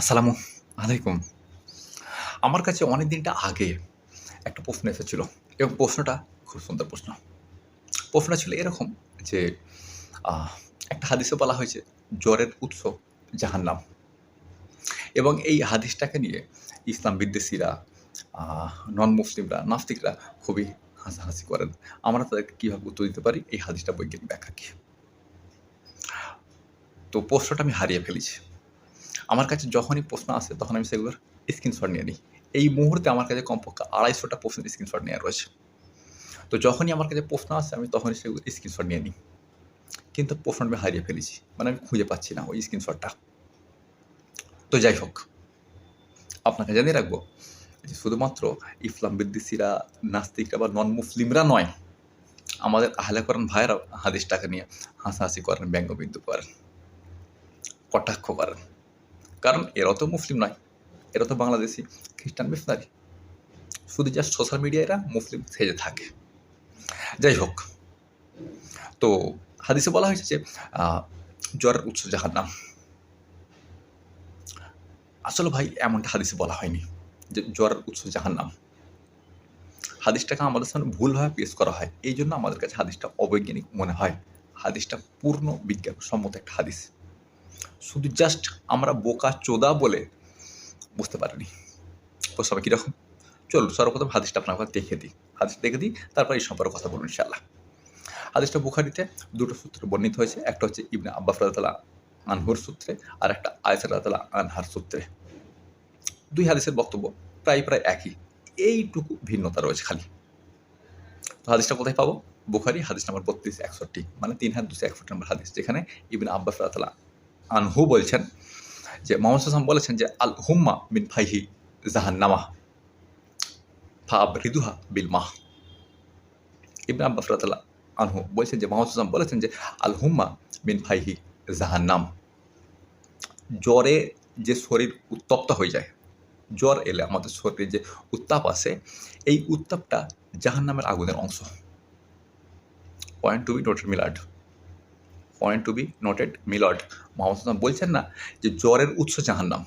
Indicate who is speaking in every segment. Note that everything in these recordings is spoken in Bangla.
Speaker 1: আসসালামু আলাইকুম। আমার কাছে অনেক দিনটা আগে একটা প্রশ্ন এসেছিল এবং প্রশ্নটা খুব সুন্দর প্রশ্ন। প্রশ্নটা ছিল এরকম যে একটা হাদিসে বলা হয়েছে, জ্বরের উৎস জাহান্নাম। এবং এই হাদিসটাকে নিয়ে ইসলাম বিদ্বেষীরা নন মুসলিমরা নাস্তিকরা খুবই হাসাহাসি করেন। আমরা তাদেরকে কীভাবে উত্তর দিতে পারি? এই হাদিসটা বৈজ্ঞানিক ব্যাখ্যা কি? তো প্রশ্নটা আমি হারিয়ে ফেলেছি। আমার কাছে যখনই প্রশ্ন আসে, তখন আমি সেগুলোর স্ক্রিনশট নিয়ে নিই। এই মুহূর্তে আমার কাছে কমপক্ষে আড়াইশোটা প্রশ্নের স্ক্রিনশট নেওয়া রয়েছে। তো যখনই আমার কাছে প্রশ্ন আসে, আমি তখনই সেগুলো স্ক্রিনশট নিয়ে নিই। কিন্তু প্রশ্ন আমি হারিয়ে ফেলেছি। মানে আমি খুঁজে পাচ্ছি না ওই স্ক্রিনশটটা তো যাই হোক, আপনাকে জানিয়ে রাখব যে শুধুমাত্র ইসলাম বিদ্বেষীরা, নাস্তিকরা বা নন মুসলিমরা নয়, আমাদের আহলে করেন ভাইয়েরা হাদিসটাকে নিয়ে হাসাহাসি করেন, ব্যঙ্গবিন্দু করেন, কটাক্ষ করেন। কারণ এরা তো মুসলিম নয়, এরা তো বাংলাদেশি, খ্রিস্টান, মিশনারি। শুধু জাস্ট সোশ্যাল মিডিয়ায় এরা মুসলিম সেজে থাকে। যাই হোক, তো হাদিসে বলা হয়েছে যে জ্বরের উৎস যাহার নাম আসলে ভাই, এমনটা হাদিসে বলা হয়নি যে জ্বরের উৎস যাহার নাম হাদিসটাকে আমাদের সামনে ভুলভাবে পেশ করা হয়। এই জন্য আমাদের কাছে হাদিসটা অবৈজ্ঞানিক মনে হয়। হাদিসটা পূর্ণ বিজ্ঞান সম্মত একটা হাদিস। শুধু জাস্ট আমরা বোকা চোদা বলে বুঝতে পারিনি। তো সবাই কীরকম চলুন সর্বপ্রথম হাদিসটা আপনার দেখে দিই। হাদিস দেখে দিই, তারপর এই সম্পর্কে কথা বলুন ইনশাল্লাহ হাদিসটা বুখারিতে দুটো সূত্রে বর্ণিত হয়েছে, একটা হচ্ছে ইবনে আব্বাস রাতালা আনহুর সূত্রে আর একটা আয়সা রাতালা আনহার সূত্রে। দুই হাদিসের বক্তব্য প্রায় প্রায় একই, এইটুকু ভিন্নতা রয়েছে খালি। তো হাদিসটা কোথায় পাবো? বুখারি হাদিস নাম্বার বত্রিশ, একষট্টি মানে তিন হাজার দুশো একষট্টি নম্বর হাদিস, যেখানে ইবিন আব্বাস রাতালা আনহু বলছেন যে মোহাম্মদ হাসান বলেছেন যে আল হুম্মা বিন ফাইহি জাহান্নামা ফাব রিদুহা বিল মাহ। ইবনে আব্বাস রাতালা আনহু বলছেন যে মোহাম্মদ হাসান বলেছেন যে আল হুম্মা বিন ফাইহি জাহান্নাম। জ্বরে যে শরীর উত্তপ্ত হয়ে যায়, জ্বর এলে আমাদের শরীরে যে উত্তাপ আসে, এই উত্তাপটা জাহান্নামের আগুনের অংশ। পয়েন্ট টু বি নোটেড মিলাড পয়েন্ট টু বি নোটেড মিলড মোহাম্মদ বলছেন না যে জ্বরের উৎস জাহান্নাম।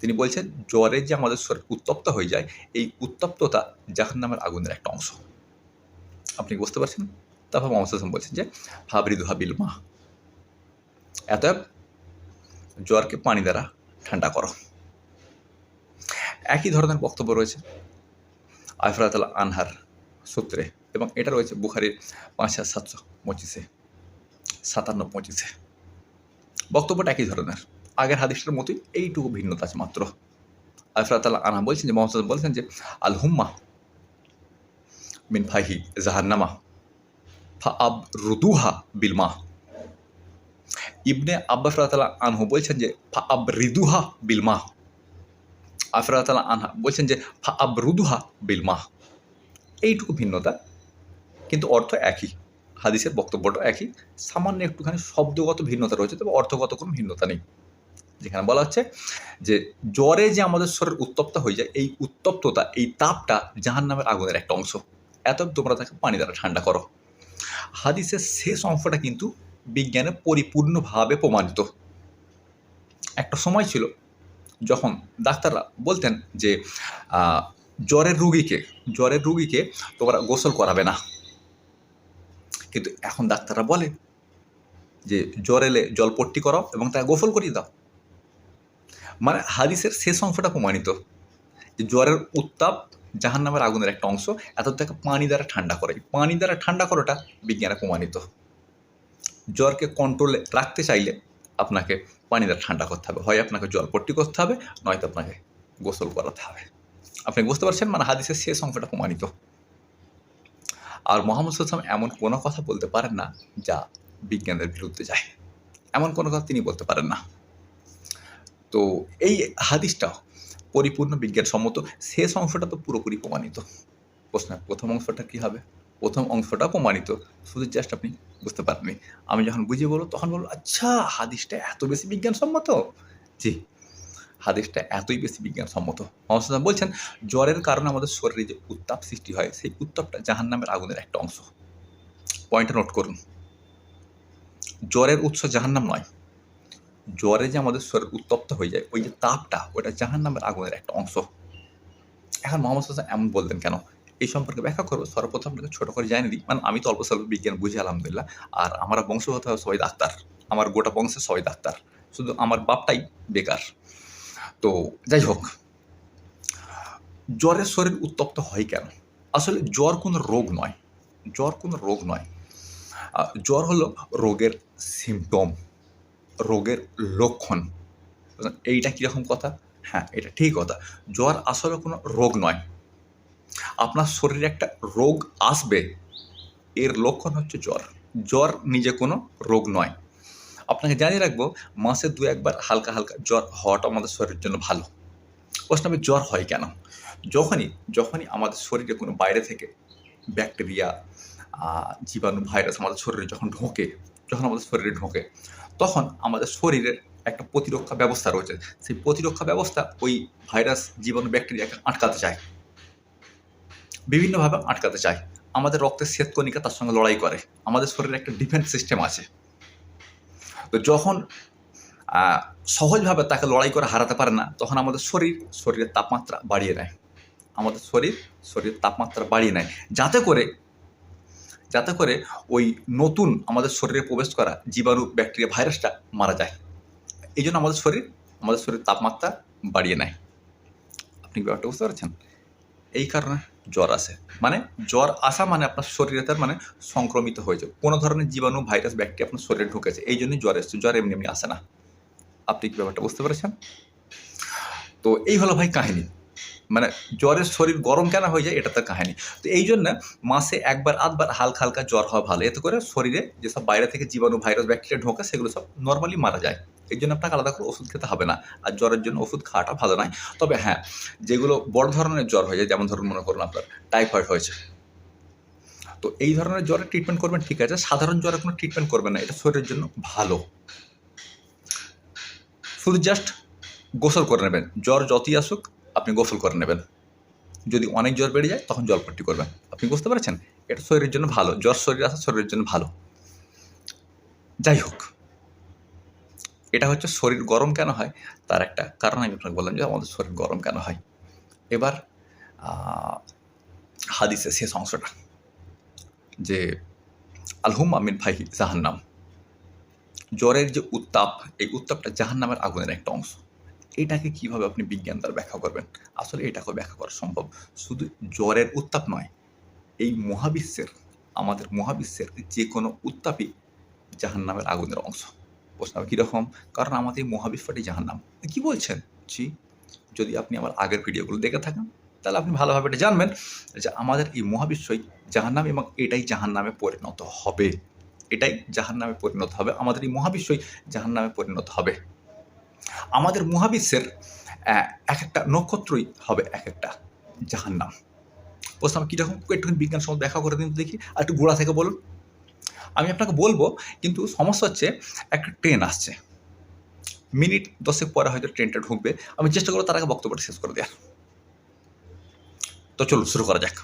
Speaker 1: তিনি বলছেন জ্বরে যে আমাদের শরীর উত্তপ্ত হয়ে যায়, এই উত্তপ্ততা জাহান্নামের আগুনের একটা অংশ। আপনি বুঝতে পারছেন? তারপর মোহাম্মদ হাসান বলছেন যে হাবরিদু হাবিল মা এত জ্বরকে পানি দ্বারা ঠান্ডা করো। একই ধরনের বক্তব্য রয়েছে আফরাতাল আনহার সূত্রে এবং এটা রয়েছে বুখারির পাঁচ হাজার সাতশো পঁচিশে। সাতান্ন পঁচিশে। বক্তব্যটা একই ধরনের। আগের হাদিসটার মতোই এইটুকু ভিন্নতা আছে মাত্র। আফরাতাল আনহা বলছেন যে, মোহাম্মদ বলছেন যে আল হুম্মা মিন ফাহি জাহান্নামা ফা আব রুদুহা বিলমা। ইবনে আব্বাস রাতালা আনহু বলছেন যে ফা আব রিদুহা বিলমা আফরাতালা আনহা বলছেন যে ফা আব রুদুহা বিলমা। এইটুকু ভিন্নতা, কিন্তু অর্থ একই। হাদিসের বক্তব্যটা একই। সামান্য একটুখানি শব্দগত ভিন্নতা রয়েছে, তবে অর্থগত কোনো ভিন্নতা নেই। যেখানে বলা হচ্ছে যে, জ্বরে যে আমাদের শরীর উত্তপ্ত হয়ে যায়, এই উত্তপ্ততা, এই তাপটা জাহান নামের আগুনের একটা অংশ। এত তোমরা তাকে পানি দ্বারা ঠান্ডা করো। হাদিসের শেষ অংশটা কিন্তু বিজ্ঞানে পরিপূর্ণভাবে প্রমাণিত। একটা সময় ছিল যখন ডাক্তাররা বলতেন যে জ্বরের রুগীকে জ্বরের রুগীকে তোমরা গোসল করাবে না। কিন্তু এখন ডাক্তাররা বলে যে, জ্বর এলে জলপট্টি করাও এবং তাকে গোসল করিয়ে দাও। মানে হাদিসের শেষ অংশটা প্রমাণিত যে, জ্বরের উত্তাপ জাহান নামের আগুনের একটা অংশ এত তাকে পানি দ্বারা ঠান্ডা করে। পানি দ্বারা ঠান্ডা করাটা বিজ্ঞানে প্রমাণিত। জ্বরকে কন্ট্রোলে রাখতে চাইলে আপনাকে পানি দ্বারা ঠান্ডা করতে হবে। হয় আপনাকে জলপট্টি করতে হবে, নয়তো আপনাকে গোসল করাতে হবে। আপনি বুঝতে পারছেন? মানে হাদিসের শেষ অংশটা প্রমাণিত। আর মোহাম্মদ সাল্লাম এমন কোনো কথা বলতে পারেন না যা বিজ্ঞানের বিরুদ্ধে যায়। এমন কোনো কথা তিনি বলতে পারেন না। তো এই হাদিসটা পরিপূর্ণ বিজ্ঞানসম্মত শেষ অংশটা তো পুরোপুরি প্রমাণিত। প্রশ্ন প্রথম অংশটা কী হবে? প্রথম অংশটা প্রমাণিত। শুধু জাস্ট আপনি বুঝতে পারেননি। আমি যখন বুঝিয়ে বলব, তখন বলব আচ্ছা হাদিসটা এত বেশি বিজ্ঞানসম্মত? জি। হাদিসটা এতই বেশি বিজ্ঞানসম্মত। সাল্লাম বলছেন, জ্বরের কারণে আমাদের শরীরে যে উত্তাপ সৃষ্টি হয়, সেই উত্তাপটা জাহান্নামের আগুনের একটা অংশ। পয়েন্টটা নোট করুন। জ্বরের উৎস জাহান্নাম নয়। জ্বরে যে আমাদের শরীর উত্তপ্ত হয়ে যায়, ওই যে তাপটা, ওটা জাহান নামের আগুনের একটা অংশ। এখন মোহাম্মদ হাসান এমন বলতেন কেন? এই সম্পর্কে ব্যাখ্যা করব। সর্বপ্রথম আপনাকে ছোটো করে জানিয়ে দিই মানে আমি তো অল্প স্বল্প বিজ্ঞান বুঝি, আলহামদুলিল্লাহ। আর আমরা বংশগত সবাই ডাক্তার। আমার গোটা বংশের সবাই ডাক্তার। শুধু আমার বাপটাই বেকার। তো যাই হোক। জ্বরের শরীর উত্তপ্ত হয় কেন? আসলে জ্বর কোনো রোগ নয়। জ্বর কোনো রোগ নয়। জ্বর হলো রোগের সিমটম রোগের লক্ষণ। এইটা কীরকম কথা? হ্যাঁ এটা ঠিক কথা। জ্বর আসলে কোনো রোগ নয়। আপনার শরীরে একটা রোগ আসবে, এর লক্ষণ হচ্ছে জ্বর। জ্বর নিজে কোনো রোগ নয়। আপনাকে জানিয়ে রাখব, মাসে দু একবার হালকা হালকা জ্বর হওয়াটা আমাদের শরীরের জন্য ভালো। প্রশ্ন আমি জ্বর হয় কেন? যখনই যখনই আমাদের শরীরে কোনো বাইরে থেকে ব্যাকটেরিয়া জীবাণু, ভাইরাস আমাদের শরীরে যখন ঢোকে, যখন আমাদের শরীরে ঢোকে, তখন আমাদের শরীরের একটা প্রতিরক্ষা ব্যবস্থা রয়েছে। সেই প্রতিরক্ষা ব্যবস্থা ওই ভাইরাস, জীবাণু, ব্যাকটেরিয়াকে আটকাতে চায়। বিভিন্নভাবে আটকাতে চায়। আমাদের রক্তের শ্বেতকণিকা তার সঙ্গে লড়াই করে। আমাদের শরীরে একটা ডিফেন্স সিস্টেম আছে। তো যখন সহজভাবে তাকে লড়াই করে হারাতে পারে না, তখন আমাদের শরীর, শরীরের তাপমাত্রা বাড়িয়ে নেয়। আমাদের শরীর, শরীরের তাপমাত্রা বাড়িয়ে নেয়। যাতে করে যাতে করে ওই নতুন আমাদের শরীরে প্রবেশ করা জীবাণু, ব্যাকটেরিয়া, ভাইরাসটা মারা যায়। এই জন্য আমাদের শরীর, আমাদের শরীরের তাপমাত্রা বাড়িয়ে নেয়। আপনি ব্যাপারটা বুঝতে পারছেন? এই কারণে। জ্বর আসে মানে জ্বর আসা মানে আপনার শরীরে তার মানে সংক্রমিত হয়েছে কোনো ধরনের জীবাণু, ভাইরাস, ব্যাকটেরিয়া আপনার শরীরে ঢুকেছে, এই জন্যই জ্বর এসছে। জ্বর এমনি এমনি আসে না। আপনি কি ব্যাপারটা বুঝতে পেরেছেন? তো এই হলো ভাই কাহিনী। মানে জ্বরের শরীর গরম কেন হয়ে যায়, এটা তার কাহিনী। তো এই জন্য মাসে একবার, আধবার হালকা হালকা জ্বর হওয়া ভালো। এতে করে শরীরে যেসব বাইরে থেকে জীবাণু, ভাইরাস, ব্যাকটেরিয়া ঢোকে, সেগুলো সব নর্মালি মারা যায়। এই জন্য আপনাকে আলাদা করে ওষুধ খেতে হবে না। আর জ্বরের জন্য ওষুধ খাওয়াটা ভালো নয়। তবে হ্যাঁ যেগুলো বড় ধরনের জ্বর হয়ে যায়, যেমন ধরুন মনে করুন আপনার টাইফয়েড হয়েছে। তো এই ধরনের জ্বরের ট্রিটমেন্ট করবেন, ঠিক আছে? সাধারণ জ্বরের কোনো ট্রিটমেন্ট করবেন না। এটা শরীরের জন্য ভালো। শুধু জাস্ট গোসল করে নেবেন। জ্বর যতই আসুক, আপনি গোসল করে নেবেন। যদি অনেক জ্বর বেড়ে যায়, তখন জলপট্টি করবেন। আপনি বুঝতে পারছেন? এটা শরীরের জন্য ভালো। জ্বর শরীরে আসা শরীরের জন্য ভালো। যাই হোক। এটা হচ্ছে শরীর গরম কেন হয়? তার একটা কারণ আমি আপনাকে বললাম যে আমাদের শরীর গরম কেন হয়? এবার আহ, হাদিসের শেষ অংশটা যে আলহুম আমিন ভাই জাহান্নাম। জ্বরের যে উত্তাপ এই উত্তাপটা জাহান্নামের আগুনের একটা অংশ। এটাকে কীভাবে আপনি বিজ্ঞান দ্বারা ব্যাখ্যা করবেন? আসলে এটাকে ব্যাখ্যা করা সম্ভব। শুধু জ্বরের উত্তাপ নয় এই মহাবিশ্বের আমাদের মহাবিশ্বের যে কোনো উত্তাপই জাহান্নামের আগুনের অংশ। প্রশ্ন কীরকম? কারণ আমাদের মহাবিশ্বটি জাহান্নাম। কি বলছেন? জি, যদি আপনি আমার আগের ভিডিওগুলো দেখে থাকেন, তাহলে আপনি ভালোভাবে এটা জানবেন যে আমাদের এই মহাবিশ্বই জাহান্নাম এবং এটাই জাহান্নামে পরিণত হবে। এটাই জাহান্নামে পরিণত হবে। আমাদের এই মহাবিশ্বই জাহান্নামে পরিণত হবে। আমাদের মহাবিশ্বের এক একটা নক্ষত্রই হবে এক একটা জাহান্নাম। প্রশ্ন কীরকম? একটুখানি বিজ্ঞান সম্বন্ধে দেখা করে দিন দেখি। আর একটু গোড়া থেকে বলুন। আমি আপনাকে বলব, কিন্তু সমস্যা হচ্ছে একটা ট্রেন আসছে। মিনিট দশেক পরে হয়তো ট্রেনটা ঢুকবে। আমি চেষ্টা করব তার আগে বক্তব্যটা শেষ করে দেওয়ার। তো চলুন, শুরু করা যাক।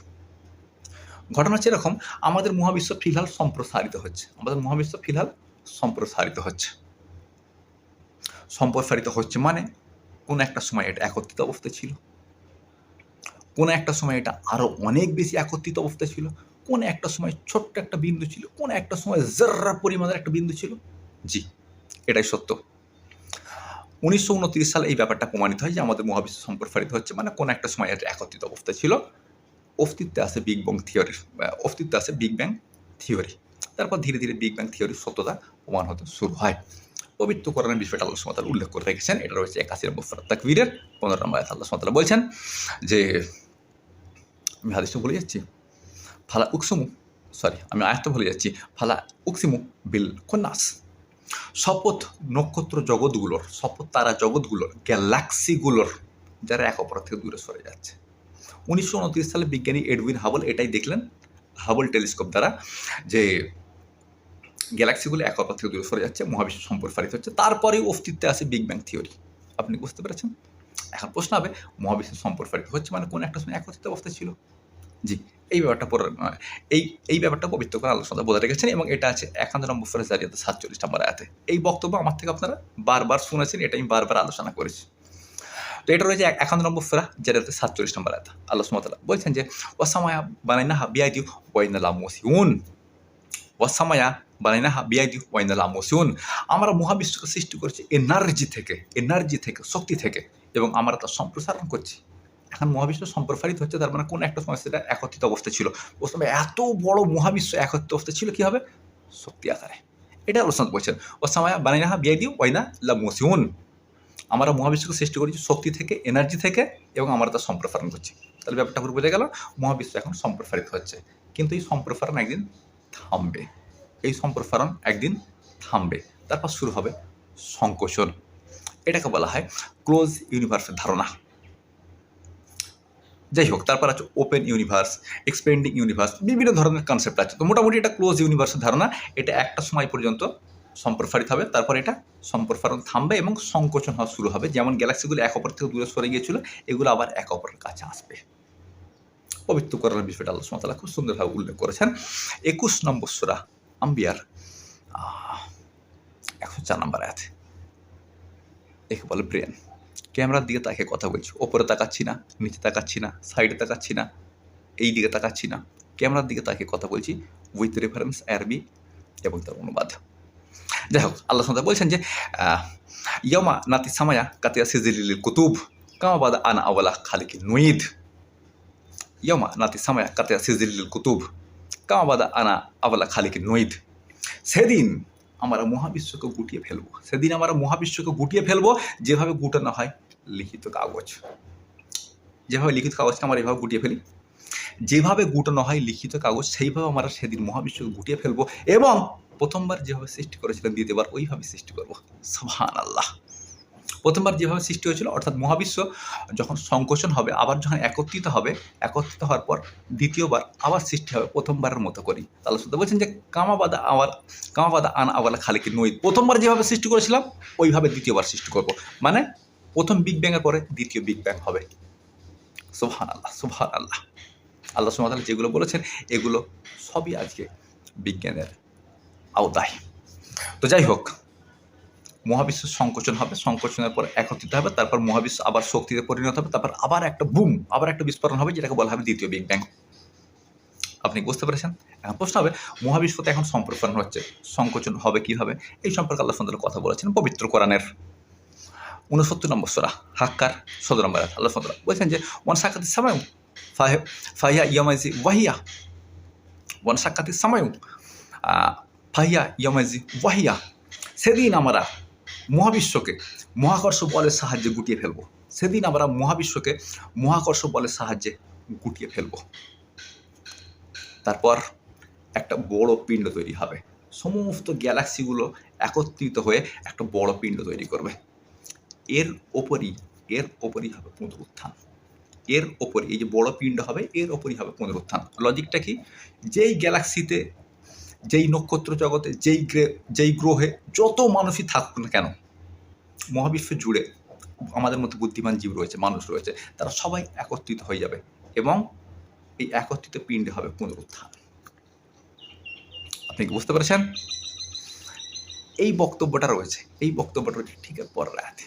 Speaker 1: ঘটনা হচ্ছে এরকম, আমাদের মহাবিশ্ব ফিলহাল সম্প্রসারিত হচ্ছে। আমাদের মহাবিশ্ব ফিলহাল সম্প্রসারিত হচ্ছে। সম্প্রসারিত হচ্ছে মানে কোনো একটা সময় এটা একত্রিত অবস্থায় ছিল। কোনো একটা সময় এটা আরও অনেক বেশি একত্রিত অবস্থায় ছিল। কোন একটা সময় ছোট্ট একটা বিন্দু ছিল? কোন একটা সময় জার্রা পরিমাণের একটা বিন্দু ছিল? জি, এটাই সত্য। উনিশশো উনত্রিশ সালে এই ব্যাপারটা প্রমাণিত হয় যে আমাদের মহাবিশ্ব সম্প্রসারিত হচ্ছে মানে কোন একটা সময় এটা একত্রিত অবস্থা ছিল। অস্তিত্বে আছে বিগ ব্যাং থিওরি অস্তিত্বে আছে বিগ ব্যাং থিওরি তারপর ধীরে ধীরে বিগ ব্যাং থিওরির সত্যতা প্রমাণ হতে শুরু হয়। পবিত্র কোরআনের বিষয়টা আল্লাহ সুমাতাল উল্লেখ করে রেখেছেন। এটা রয়েছে একাশি নম্বর সুরা তাকবীরের পনেরো নম্বর আল্লাহ সুমাতাল বলছেন যে, আমি হাদিসটা ভুলে যাচ্ছি। ফালা উকসুমু সরি আমি আয়াতটা ভুলে যাচ্ছি, ফালা উকসিমু বিল কন্যাস শপথ নক্ষত্র জগৎগুলোর, শপথ তারা জগৎগুলোর, গ্যালাক্সিগুলোর, যারা এক অপর থেকে দূরে সরে যাচ্ছে। উনিশশো উনত্রিশ সালে বিজ্ঞানী এডউইন হাবল এটাই দেখলেন, হাবল টেলিস্কোপ দ্বারা, যে গ্যালাক্সিগুলো এক অপর থেকে দূরে সরে যাচ্ছে, মহাবিশ্ব সম্প্রসারিত হচ্ছে। তারপরেই অস্তিত্বে আছে বিগ ব্যাং থিওরি। আপনি বুঝতে পেরেছেন? এখন প্রশ্ন হবে, মহাবিশ্ব সম্প্রসারিত হচ্ছে মানে কোন একটা সময় একত্রিত অবস্থা ছিল? জি, এই ব্যাপারটা পরে এই এই ব্যাপারটা পবিত্র করে আলোচনা বলে রেখেছেন এবং এটা আছে একান্ত নম্বর ফেরত জারিয়াতে সাতচল্লিশ নম্বর আয়াতে। এই বক্তব্য আমার থেকে আপনারা বারবার শুনেছেন, এটা আমি বারবার আলোচনা করেছি। তো এটা রয়েছে এক- একান্ত নম্বর ফেরা যেটাতে সাতচল্লিশ নম্বর আয়াত। আল্লাহ সুমতাল্লাহ বলছেন যে ওয়াসামায়া বানাই না বিয়াই দিউ ওয়াইনালা মসিউন ওয়াসামায়া বানাই না বিয়াই দিউ ওয়াইনালা মসিউন আমরা মহাবিশ্বকে সৃষ্টি করেছি এনার্জি থেকে এনার্জি থেকে, শক্তি থেকে এবং আমরা তা সম্প্রসারণ করছি। এখন মহাবিশ্ব সম্প্রসারিত হচ্ছে, তার মানে কোন একটা সময় সেটা একত্রিত অবস্থা ছিল। সময় এত বড় মহাবিশ্ব একত্রিত অবস্থা ছিল কি হবে শক্তি আকারে। এটা আলোচনা বলছেন ও সময় বানাই না বিয়াই দিও, ওয়াইনা লা মসিউন। আমরা মহাবিশ্বকে সৃষ্টি করেছি শক্তি থেকে এনার্জি থেকে এবং আমরা তা সম্প্রসারণ করছি। তাহলে ব্যাপারটা পুরো বোঝা গেল, মহাবিশ্ব এখন সম্প্রসারিত হচ্ছে। কিন্তু এই সম্প্রসারণ একদিন থামবে। এই সম্প্রসারণ একদিন থামবে। তারপর শুরু হবে সংকোচন। এটাকে বলা হয় ক্লোজ ইউনিভার্সের ধারণা। যাই হোক, তারপর আছে ওপেন ইউনিভার্স এক্সপেন্ডিং ইউনিভার্স বিভিন্ন ধরনের কনসেপ্ট আছে। তো মোটামুটি এটা ক্লোজ ইউনিভার্সের ধারণা। এটা একটা সময় পর্যন্ত সম্প্রসারিত হবে, তারপর এটা সম্প্রসারণ থামবে এবং সংকোচন হওয়া শুরু হবে। যেমন গ্যালাক্সিগুলো এক অপর থেকে দূরে সরে গিয়েছিল, এগুলো আবার এক অপরের কাছে আসবে। পবিত্র করার বিষয়টা আল্লাহ সুমতাল্লাহ খুব সুন্দরভাবে উল্লেখ করেছেন। একুশ নম্বর সুরা, আম্বিয়ার একশো চার নম্বর আয়াত। একে বলে ব্রেন ক্যামেরার দিকে তাকে কথা বলছি। ওপরে তাকাচ্ছি না, নিচে তাকাচ্ছি না সাইডে তাকাচ্ছি না, এই দিকে তাকাচ্ছি না। ক্যামেরার দিকে তাকে কথা বলছি উইথ রেফারেন্স আরবি এবং তার অনুবাদ। যাই হোক, আল্লাহ সাদা বলছেন যে ইয়মা নাতি সামায়া কাতিয়া সিজিলিল কুতুব কামাবাদ আনা আওয়ালা খালিকি নুইদ। ইয়মা নাতি সামায়া কাতিয়া সিজিলিল কুতুব কামাবাদা আনা আওয়ালা খালিকি নুইদ। সেদিন আমরা মহাবিশ্বকে গুটিয়ে ফেলব। সেদিন আমরা মহাবিশ্বকে গুটিয়ে ফেলব, যেভাবে গুটানো হয়। লিখিত কাগজ। যেভাবে লিখিত কাগজকে আমরা এভাবে গুটিয়ে ফেলি, যেভাবে গুটানো হয় লিখিত কাগজ, সেইভাবে আমরা সেদিন মহাবিশ্বকে গুটিয়ে ফেলব এবং প্রথমবার যেভাবে সৃষ্টি করেছিলেন, দ্বিতীয়বার ওইভাবে সৃষ্টি করব। সুবহান আল্লাহ প্রথমবার যেভাবে সৃষ্টি হয়েছিল, অর্থাৎ মহাবিশ্ব যখন সংকোচন হবে, আবার যখন একত্রিত হবে, একত্রিত হওয়ার পর দ্বিতীয়বার আবার সৃষ্টি হবে প্রথমবারের মতো করি তাহলে শুধু বলছেন যে কামাবাদা আওয়াল কামাবাদা আন আওয়ালা খালিকে নই প্রথমবার যেভাবে সৃষ্টি করেছিলাম, ওইভাবে দ্বিতীয়বার সৃষ্টি করব। মানে প্রথম বিগ ব্যাংয়ের পরে দ্বিতীয় বিগ ব্যাং হবে। সুবহান আল্লাহ সুবহান আল্লাহ আল্লাহ সুবহান যেগুলো বলেছেন, এগুলো সবই আজকে বিজ্ঞানের আওতায়। তো যাই হোক, মহাবিশ্ব সংকোচন হবে, সংকোচনের পর একত্রিত হবে, তারপর মহাবিশ্ব আবার শক্তিতে পরিণত হবে, তারপর আবার একটা বুম আবার একটা বিস্ফোরণ হবে, যেটাকে বলা হবে দ্বিতীয় বিগ ব্যাং আপনি বুঝতে পেরেছেন? এখন প্রশ্ন হবে, মহাবিশ্ব তো এখন সম্প্রসারণ হচ্ছে, সংকোচন হবে কীভাবে? এই সম্পর্কে আল্লাহ সুন্দর কথা বলেছেন পবিত্র কোরআনের। উনসত্তর নম্বর সোরা, হাক্কার সদর নম্বর আল্লাহ সুন্দর বলছেন যে, ওয়ান সাকাতি সামায়ু ফাহিয়া ইয়ামাইজি ওয়াহিয়া। ওয়ান সাকাতি সামায়ু ফাহিয়া ইয়ামাইজি ওয়াহিয়া। সেদিন আমরা মহাবিশ্বকে মহাকর্ষ বলের সাহায্যে গুটিয়ে ফেলব। সেদিন আমরা মহাবিশ্বকে মহাকর্ষ বলের সাহায্যে গুটিয়ে ফেলব। তারপর একটা বড় পিণ্ড তৈরি হবে। সমস্ত গ্যালাক্সিগুলো একত্রিত হয়ে একটা বড় পিণ্ড তৈরি করবে। এর ওপরই এর ওপরই হবে পুনরুত্থান। এর ওপরই, এই যে বড় পিণ্ড হবে, এর ওপরই হবে পুনরুত্থান। লজিকটা কি? যেই গ্যালাক্সিতে যেই নক্ষত্র জগতে, যেই যেই গ্রহে যত মানুষই থাকুক না কেন, মহাবিশ্ব জুড়ে আমাদের মধ্যে বুদ্ধিমান জীব রয়েছে, মানুষ রয়েছে, তারা সবাই একত্রিত হয়ে যাবে এবং এই একত্রিত পিণ্ডে হবে পুনরুত্থান। আপনি কি বুঝতে পেরেছেন? এই বক্তব্যটা রয়েছে, এই বক্তব্যটা ঠিক আছে পরের আয়াতে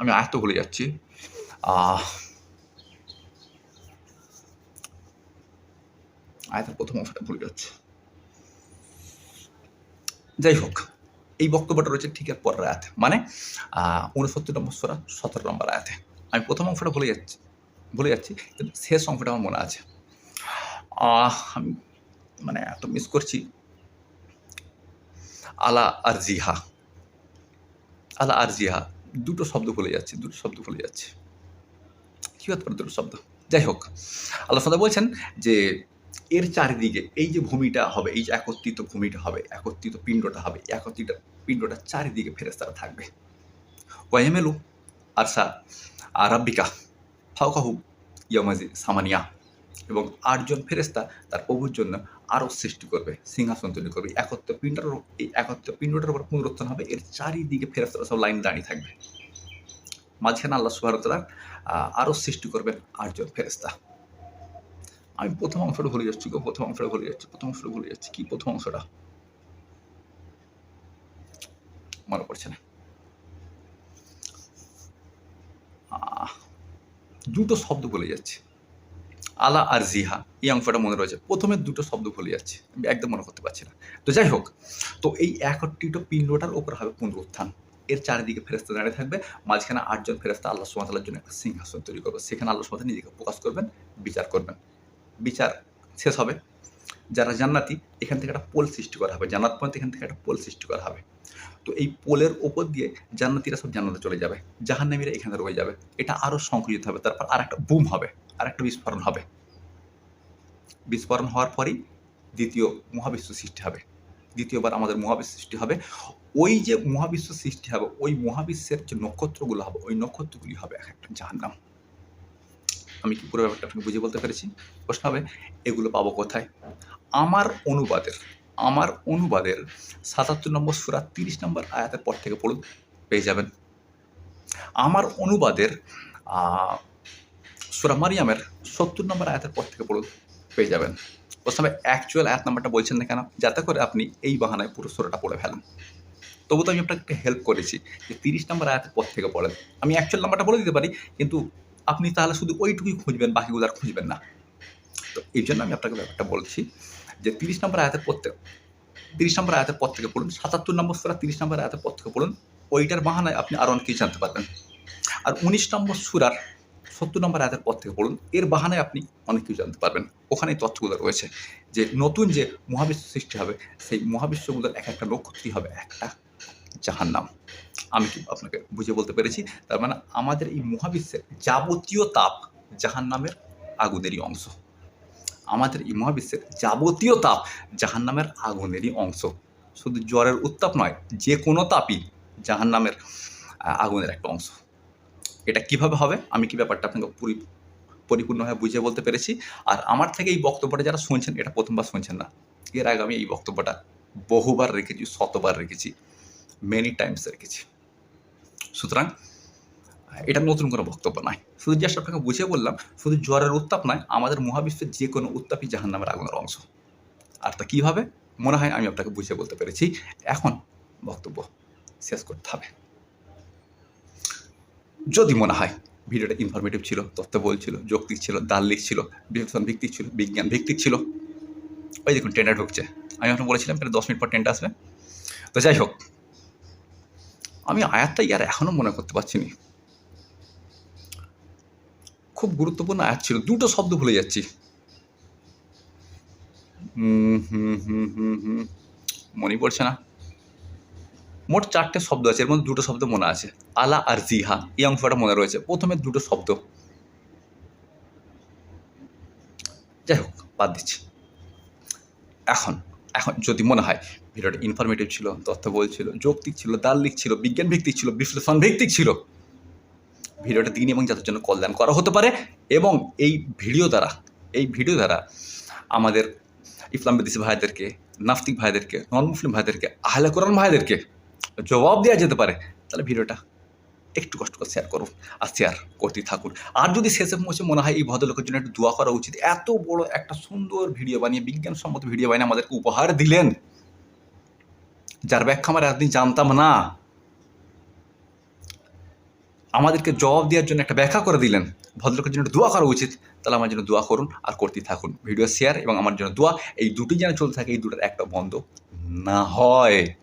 Speaker 1: আমি আয়ত্ত ভুলে যাচ্ছি। আয়াতের প্রথম অংশটা ভুলে যাচ্ছে। যাই হোক এই বক্তব্যটা রয়েছে ঠিক এর পরের আয়াতে। মানে উনসত্তর নম্বর সোরা সতেরো নম্বর আয়াতে। আমি প্রথম অংশটা ভুলে যাচ্ছি ভুলে যাচ্ছি কিন্তু শেষ অংশটা আমার মনে আছে। আহ, আমি মানে এত মিস করছি। আলা আর জিহা আলা আর জিহা দুটো শব্দ ভুলে যাচ্ছি, দুটো শব্দ ভুলে যাচ্ছি। কি হতে পারে দুটো শব্দ? যাই হোক, আল্লাহ সাদা বলছেন যে এর চারিদিকে এই যে ভূমিটা হবে, এই যে একত্রিত ভূমিটা হবে, একত্রিত পিণ্ডটা হবে, একত্রিত পিণ্ডটা চারিদিকে ফেরেস্তারা থাকবে। ওয়াইমেলু আরসা আরাব্বিকা ফাউকাহু ইয়ামাজি সামানিয়া। এবং আটজন ফেরেস্তা তার প্রভুর জন্য আরও সৃষ্টি করবে, সিংহাসন তৈরি করবে। একত্র পিণ্ডটার এই একত্র পিণ্ডটার উপর পুনরুত্থান হবে। এর চারিদিকে ফেরেস্তারা সব লাইন দাঁড়িয়ে থাকবে। মাঝখানে আল্লাহ সুবাহতলা আরও সৃষ্টি করবেন আটজন ফেরেস্তা আমি প্রথম অংশটা ভুলে যাচ্ছি গো, প্রথম অংশটা ভুলে যাচ্ছি, প্রথম অংশটা ভুলে যাচ্ছি। কি প্রথম অংশটা? মনে পড়ছে না। দুটো শব্দ বলে যাচ্ছে। আলা আর জিহা, এই অংশটা মনে রয়েছে। প্রথমে দুটো শব্দ ভুলে যাচ্ছে, আমি একদম মনে করতে পারছি না। তো যাই হোক, তো এই একত্রিত পিণ্ডটার ওপর হবে পুনরুত্থান। এর চারিদিকে ফেরেস্তা দাঁড়িয়ে থাকবে, মাঝখানে আটজন ফেরেস্তা আল্লাহ সুমাতালার জন্য একটা সিংহাসন তৈরি করবে। সেখানে আল্লাহ সুমাতা নিজেকে প্রকাশ করবেন, বিচার করবেন। বিচার শেষ হবে। যারা জান্নাতি, এখান থেকে একটা পোল সৃষ্টি করা হবে। জান্নাত পয়েন্ট এখান থেকে একটা পোল সৃষ্টি করা হবে। তো এই পোলের ওপর দিয়ে জান্নাতিরা সব জান্নাতে চলে যাবে। জাহান্নামীরা এখানে রয়ে যাবে। এটা আরও সংকুচিত হবে, তারপর আর একটা বুম হবে। আর একটা বিস্ফোরণ হবে। বিস্ফোরণ হওয়ার পরেই দ্বিতীয় মহাবিশ্ব সৃষ্টি হবে। দ্বিতীয়বার আমাদের মহাবিশ্ব সৃষ্টি হবে। ওই যে মহাবিশ্ব সৃষ্টি হবে, ওই মহাবিশ্বের যে নক্ষত্রগুলো হবে, ওই নক্ষত্রগুলি হবে এক একটা জাহান্নাম। আমি কি পুরো ব্যাপারটা আপনাকে বুঝে বলতে পেরেছি? প্রশ্ন হবে, এগুলো পাবো কোথায়? আমার অনুবাদের আমার অনুবাদের সাতাত্তর নম্বর সুরা তিরিশ নম্বর আয়াতের পর থেকে পড়ুন, পেয়ে যাবেন। আমার অনুবাদের সুরা মারিয়ামের সত্তর নম্বর আয়াতের পর থেকে পড়ুন, পেয়ে যাবেন। প্রথমে অ্যাকচুয়াল আয়াত নাম্বারটা বলছেন না কেন? যাতে করে আপনি এই বাহানায় পুরো সুরাটা পড়ে ফেলেন। তবু তো আমি আপনাকে একটা হেল্প করেছি যে তিরিশ নম্বর আয়াতের পর থেকে পড়েন। আমি অ্যাকচুয়াল নাম্বারটা বলে দিতে পারি, কিন্তু আপনি তাহলে শুধু ওইটুকুই খুঁজবেন, বাকিগুলো আর খুঁজবেন না। তো এই জন্য আমি আপনাকে ব্যাপারটা বলছি যে তিরিশ নম্বর আয়াতের পর থেকে, তিরিশ নম্বর আয়াতের পর থেকে পড়ুন, সাতাত্তর নম্বর সুরা তিরিশ নম্বর আয়াতের পর থেকে পড়ুন, ওইটার বাহানায় আপনি আরও অনেক কিছু জানতে পারবেন। আর উনিশ নম্বর সুরার সত্তর নম্বর আয়াতের পর থেকে পড়ুন। এর বাহানায় আপনি অনেক কিছু জানতে পারবেন। ওখানে তথ্যগুলো রয়েছে যে নতুন যে মহাবিশ্ব সৃষ্টি হবে, সেই মহাবিশ্বগুলোর এক একটা নক্ষত্রই হবে? একটা জাহান্নাম। আমি কি আপনাকে বুঝে বলতে পেরেছি? তার মানে আমাদের এই মহাবিশ্বের যাবতীয় তাপ জাহান্নামের আগুনেরই অংশ। আমাদের এই মহাবিশ্বের যাবতীয় তাপ জাহান্নামের আগুনেরই অংশ। শুধু জ্বরের উত্তাপ নয়, যে কোনো তাপই জাহান্নামের আগুনের একটা অংশ। এটা কীভাবে হবে, আমি কি ব্যাপারটা আপনাকে পুরি, পরিপূর্ণভাবে বুঝিয়ে বলতে পেরেছি। আর আমার থেকে এই বক্তব্যটা যারা শুনছেন, এটা প্রথমবার শুনছেন না, এর আগে আমি এই বক্তব্যটা বহুবার রেখেছি, শতবার রেখেছি মেনি টাইমস রেখেছি। সুতরাং, এটা নতুন কোনো বক্তব্য নয়। শুধু জাস্ট আপনাকে বুঝিয়ে বললাম, শুধু জ্বরের উত্তাপ নয়, আমাদের মহাবিশ্বের যে কোনো উত্তাপই জাহান নামের আগুনের অংশ। আর তা কীভাবে? মনে হয় আমি আপনাকে বুঝিয়ে বলতে পেরেছি। এখন বক্তব্য শেষ করতে হবে। যদি মনে হয় ভিডিওটা ইনফরমেটিভ ছিল তথ্য বলছিল যৌক্তিক ছিল দার্লিক ছিল বিবেচন ভিত্তিক ছিল বিজ্ঞান ভিত্তিক ছিল ওই দেখুন ট্রেনটা ঢুকছে আমি আপনাকে বলেছিলাম প্রায় দশ মিনিট পর ট্রেনটা আসবে তো যাই হোক আমি আয়াতটা ইয়ার এখনও মনে করতে পারছি না খুব গুরুত্বপূর্ণ আয়াত ছিল দুটো শব্দ ভুলে যাচ্ছি মনে পড়ছে না মোট চারটে শব্দ আছে, এর মধ্যে দুটো শব্দ মনে আছে। আলা আর জিহা, এই অংশটা মনে রয়েছে। প্রথমে দুটো শব্দ। যাই হোক, বাদ দিচ্ছি। এখন এখন যদি মনে হয়, ভিডিওটা ইনফরমেটিভ ছিল তথ্য বলছিল যৌক্তিক ছিল দার্লিক ছিল বিজ্ঞান ভিত্তিক ছিল বিশ্লেষণ ভিত্তিক ছিল, ভিডিওটা দিন এবং যাদের জন্য কল্যাণ করা হতে পারে এবং এই ভিডিও দ্বারা, এই ভিডিও দ্বারা আমাদের ইসলাম বিদেশি ভাইদেরকে, নাস্তিক ভাইদেরকে নন মুসলিম ভাইদেরকে, আহলে কোরআন ভাইদেরকে জবাব দেওয়া যেতে পারে, তাহলে ভিডিওটা একটু কষ্ট করে শেয়ার করুন। আর শেয়ার করতেই থাকুন। আর যদি শেষে পৌঁছে মনে হয় এই ভদ্রলোকের জন্য একটু দোয়া করা উচিত। এত বড় একটা সুন্দর ভিডিও বানিয়ে, বিজ্ঞানসম্মত ভিডিও বানিয়ে আমাদেরকে উপহার দিলেন। যার ব্যাখ্যা আমরা এতদিন জানতাম না। আমাদেরকে জবাব দেওয়ার জন্য একটা ব্যাখ্যা করে দিলেন। ভদ্রলোকের জন্য দোয়া করা উচিত। তাহলে আমার জন্য দোয়া করুন আর করতেই থাকুন। ভিডিও শেয়ার এবং আমার জন্য দোয়া, এই দুটি যেন চলতে থাকে, এই দুটোর একটা বন্ধ না হয়।